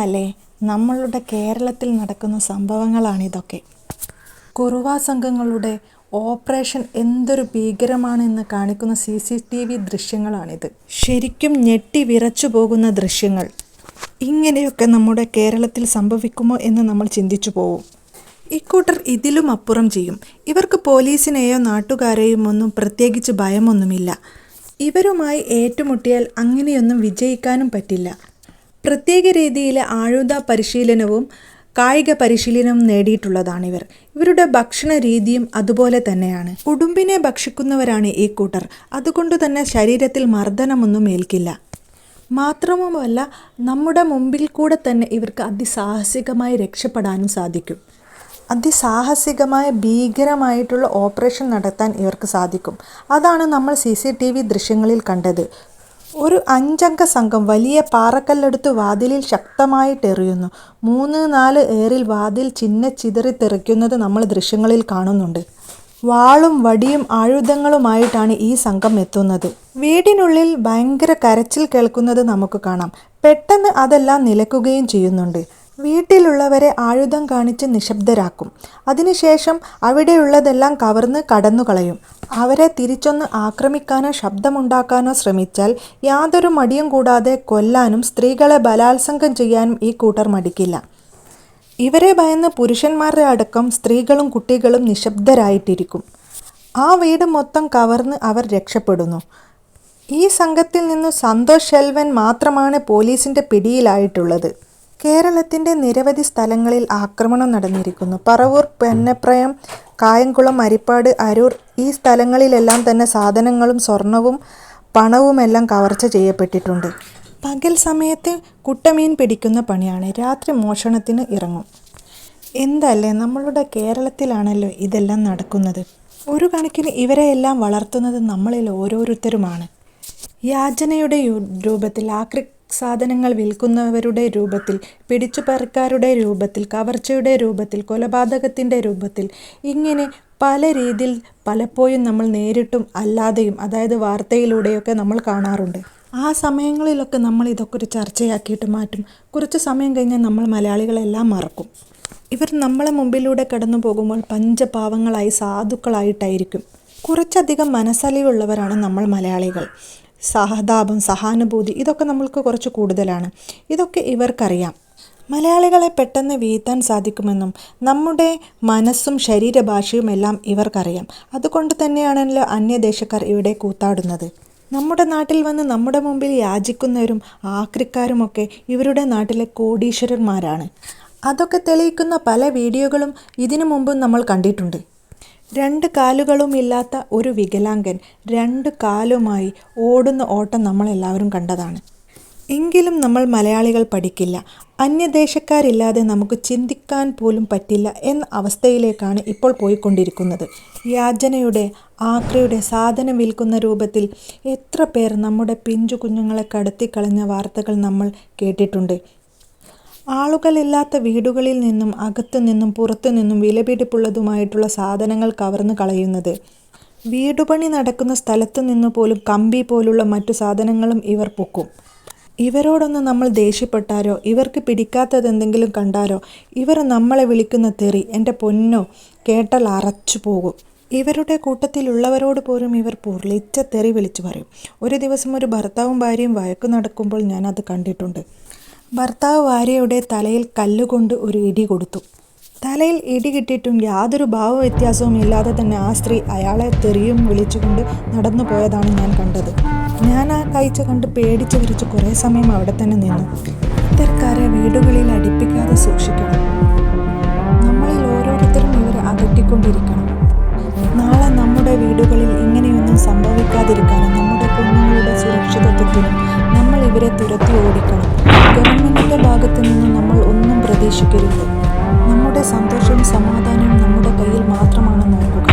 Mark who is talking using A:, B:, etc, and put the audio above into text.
A: എന്താലേ നമ്മളുടെ കേരളത്തിൽ നടക്കുന്ന സംഭവങ്ങളാണിതൊക്കെ കുറുവാ സംഘങ്ങളുടെ ഓപ്പറേഷൻ എന്തൊരു ഭീകരമാണെന്ന് കാണിക്കുന്ന സി സി ടി വി ദൃശ്യങ്ങളാണിത്. ശരിക്കും ഞെട്ടി വിറച്ചു പോകുന്ന ദൃശ്യങ്ങൾ. ഇങ്ങനെയൊക്കെ നമ്മുടെ കേരളത്തിൽ സംഭവിക്കുമോ എന്ന് നമ്മൾ ചിന്തിച്ചു പോവും. ഇക്കൂട്ടർ ഇതിലും അപ്പുറം ചെയ്യും. ഇവർക്ക് പോലീസിനെയോ നാട്ടുകാരെയും ഒന്നും പ്രത്യേകിച്ച് ഭയമൊന്നുമില്ല. ഇവരുമായി ഏറ്റുമുട്ടിയാൽ അങ്ങനെയൊന്നും വിജയിക്കാനും പറ്റില്ല. പ്രത്യേക രീതിയിലെ ആഴുത പരിശീലനവും കായിക പരിശീലനവും നേടിയിട്ടുള്ളതാണിവർ. ഇവരുടെ ഭക്ഷണ രീതിയും അതുപോലെ തന്നെയാണ്. ഉടുമ്പിനെ ഭക്ഷിക്കുന്നവരാണ് ഈ കൂട്ടർ. അതുകൊണ്ട് തന്നെ ശരീരത്തിൽ മർദ്ദനമൊന്നും ഏൽക്കില്ല. മാത്രവുമല്ല നമ്മുടെ മുമ്പിൽ കൂടെ തന്നെ ഇവർക്ക് അതിസാഹസികമായി രക്ഷപ്പെടാനും സാധിക്കും. അതിസാഹസികമായ ഭീകരമായിട്ടുള്ള ഓപ്പറേഷൻ നടത്താൻ ഇവർക്ക് സാധിക്കും. അതാണ് നമ്മൾ സി സി ടി വി ദൃശ്യങ്ങളിൽ കണ്ടത്. ഒരു അഞ്ചംഗ സംഘം വലിയ പാറക്കല്ലെടുത്ത് വാതിലിൽ ശക്തമായിട്ടെറിയുന്നു. മൂന്ന് നാല് ഏറിൽ വാതിൽ ചിന്ന ചിതറി തെറിക്കുന്നത് നമ്മൾ ദൃശ്യങ്ങളിൽ കാണുന്നുണ്ട്. വാളും വടിയും ആയുധങ്ങളുമായിട്ടാണ് ഈ സംഘം എത്തുന്നത്. വീടിനുള്ളിൽ ഭയങ്കര കരച്ചിൽ കേൾക്കുന്നത് നമുക്ക് കാണാം. പെട്ടെന്ന് അതെല്ലാം നിലക്കുകയും ചെയ്യുന്നുണ്ട്. വീട്ടിലുള്ളവരെ ആയുധം കാണിച്ച് നിശബ്ദരാക്കും. അതിനുശേഷം അവിടെയുള്ളതെല്ലാം കവർന്ന് കടന്നു കളയും അവരെ തിരിച്ചൊന്ന് ആക്രമിക്കാനോ ശബ്ദമുണ്ടാക്കാനോ ശ്രമിച്ചാൽ യാതൊരു മടിയും കൂടാതെ കൊല്ലാനും സ്ത്രീകളെ ബലാത്സംഗം ചെയ്യാനും ഈ കൂട്ടർ മടിക്കില്ല. ഇവരെ ഭയന്ന് പുരുഷന്മാരുടെ അടക്കം സ്ത്രീകളും കുട്ടികളും നിശബ്ദരായിട്ടിരിക്കും. ആ വീട് മൊത്തം കവർന്ന് അവർ രക്ഷപ്പെടുന്നു. ഈ സംഘത്തിൽ നിന്ന് സന്തോഷ് ശെൽവൻ മാത്രമാണ് പോലീസിന്റെ പിടിയിലായിട്ടുള്ളത്. കേരളത്തിന്റെ നിരവധി സ്ഥലങ്ങളിൽ ആക്രമണം നടന്നിരിക്കുന്നു. പറവൂർ പെന്നപ്രയം കായംകുളം അരിപ്പാട് അരൂർ ഈ സ്ഥലങ്ങളിലെല്ലാം തന്നെ സാധനങ്ങളും സ്വർണവും പണവുമെല്ലാം കവർച്ച ചെയ്യപ്പെട്ടിട്ടുണ്ട്. പകൽ സമയത്ത് കുട്ടമീൻ പിടിക്കുന്ന പണിയാണ്. രാത്രി മോഷണത്തിന് ഇറങ്ങും. എന്തല്ലേ? നമ്മളുടെ കേരളത്തിലാണല്ലോ ഇതെല്ലാം നടക്കുന്നത്. ഒരു കണക്കിന് ഇവരെയെല്ലാം വളർത്തുന്നത് നമ്മളിൽ ഓരോരുത്തരുമാണ്. യാചനയുടെ രൂപത്തിൽ ആക്രി സാധനങ്ങൾ വിൽക്കുന്നവരുടെ രൂപത്തിൽ പിടിച്ചുപറിക്കാരുടെ രൂപത്തിൽ കവർച്ചയുടെ രൂപത്തിൽ കൊലപാതകത്തിന്റെ രൂപത്തിൽ. ഇങ്ങനെ പല രീതിയിൽ പലപ്പോഴും നമ്മൾ നേരിട്ടും അല്ലാതെയും അതായത് വാർത്തയിലൂടെയൊക്കെ നമ്മൾ കാണാറുണ്ട്. ആ സമയങ്ങളിലൊക്കെ നമ്മൾ ഇതൊക്കെ ഒരു ചർച്ചയാക്കിയിട്ട് മാറ്റും. കുറച്ച് സമയം കഴിഞ്ഞാൽ നമ്മൾ മലയാളികളെല്ലാം മറക്കും. ഇവർ നമ്മളെ മുമ്പിലൂടെ കടന്നു പോകുമ്പോൾ പഞ്ചപാവങ്ങളായി സാധുക്കളായിട്ടായിരിക്കും. കുറച്ചധികം മനസ്സലിവുള്ളവരാണ് നമ്മൾ മലയാളികൾ. സഹതാപം സഹാനുഭൂതി ഇതൊക്കെ നമ്മൾക്ക് കുറച്ച് കൂടുതലാണ്. ഇതൊക്കെ ഇവർക്കറിയാം. മലയാളികളെ പെട്ടെന്ന് വീഴ്ത്താൻ സാധിക്കുമെന്നും നമ്മുടെ മനസ്സും ശരീരഭാഷയും എല്ലാം ഇവർക്കറിയാം. അതുകൊണ്ട് തന്നെയാണല്ലോ അന്യദേശക്കാർ ഇവിടെ കൂത്താടുന്നത്. നമ്മുടെ നാട്ടിൽ വന്ന് നമ്മുടെ മുമ്പിൽ യാചിക്കുന്നവരും ആക്രിക്കാരുമൊക്കെ ഇവരുടെ നാട്ടിലെ കോടീശ്വരന്മാരാണ്. അതൊക്കെ തെളിയിക്കുന്ന പല വീഡിയോകളും ഇതിനു മുമ്പും നമ്മൾ കണ്ടിട്ടുണ്ട്. രണ്ട് കാലുകളുമില്ലാത്ത ഒരു വികലാംഗൻ രണ്ട് കാലുമായി ഓടുന്ന ഓട്ടം നമ്മളെല്ലാവരും കണ്ടതാണ്. എങ്കിലും നമ്മൾ മലയാളികൾ പഠിക്കില്ല. അന്യദേശക്കാരില്ലാതെ നമുക്ക് ചിന്തിക്കാൻ പോലും പറ്റില്ല എന്ന അവസ്ഥയിലേക്കാണ് ഇപ്പോൾ പോയിക്കൊണ്ടിരിക്കുന്നത്. യാചനയുടെ ആക്രയുടെ സാധനം വിൽക്കുന്ന രൂപത്തിൽ എത്ര പേർ നമ്മുടെ പിഞ്ചു കുഞ്ഞുങ്ങളെ കടത്തിക്കളഞ്ഞ വാർത്തകൾ നമ്മൾ കേട്ടിട്ടുണ്ട്. ആളുകളില്ലാത്ത വീടുകളിൽ നിന്നും അകത്തു നിന്നും പുറത്തു നിന്നും വിലപിടിപ്പുള്ളതുമായിട്ടുള്ള സാധനങ്ങൾ കവർന്നു കളയുന്നത്. വീടുപണി നടക്കുന്ന സ്ഥലത്തു നിന്ന് പോലും കമ്പി പോലുള്ള മറ്റു സാധനങ്ങളും ഇവർ പൊക്കും. ഇവരോടൊന്ന് നമ്മൾ ദേഷ്യപ്പെട്ടാരോ? ഇവർക്ക് പിടിക്കാത്തതെന്തെങ്കിലും കണ്ടാരോ? ഇവർ നമ്മളെ വിളിക്കുന്ന തെറി എന്റെ പൊന്നോ കേട്ടാൽ അറച്ചു പോകും. ഇവരുടെ കൂട്ടത്തിലുള്ളവരോട് പോലും ഇവർ പൊർളിച്ച തെറി വിളിച്ചു പറയും. ഒരു ദിവസം ഒരു ഭർത്താവും ഭാര്യയും വഴക്കു നടക്കുമ്പോൾ ഞാനത് കണ്ടിട്ടുണ്ട്. ഭർത്താവ് ഭാര്യയുടെ തലയിൽ കല്ലുകൊണ്ട് ഒരു ഇടി കൊടുത്തു. തലയിൽ ഇടി കിട്ടിയിട്ടും യാതൊരു ഭാവവ്യത്യാസവും ഇല്ലാതെ തന്നെ ആ സ്ത്രീ അയാളെ തെറിയും വിളിച്ചുകൊണ്ട് നടന്നു പോയതാണ് ഞാൻ കണ്ടത്. ഞാൻ ആ കാഴ്ച കണ്ട് പേടിച്ച് വിരിച്ച് കുറേ സമയം അവിടെ തന്നെ നിന്നു. ഇത്തരക്കാരെ വീടുകളിൽ അടുപ്പിക്കാതെ സൂക്ഷിക്കണം. നമ്മളിൽ ഓരോരുത്തരും ഇവരെ അകറ്റിക്കൊണ്ടിരിക്കണം. നാളെ നമ്മുടെ വീടുകളിൽ ഇങ്ങനെയൊന്നും സംഭവിക്കാതിരിക്കാനും നമ്മുടെ കുഞ്ഞുങ്ങളുടെ സുരക്ഷിതത്വത്തിനും നമ്മൾ ഇവരെ തുരത്തി ഓടിക്കണം. ഗവൺമെന്റിന്റെ ഭാഗത്തു നിന്ന് നമ്മൾ ഒന്നും പ്രതീക്ഷിക്കരുത്. നമ്മുടെ സന്തോഷവും സമാധാനവും നമ്മുടെ കയ്യിൽ മാത്രമാണ് നോക്കുക.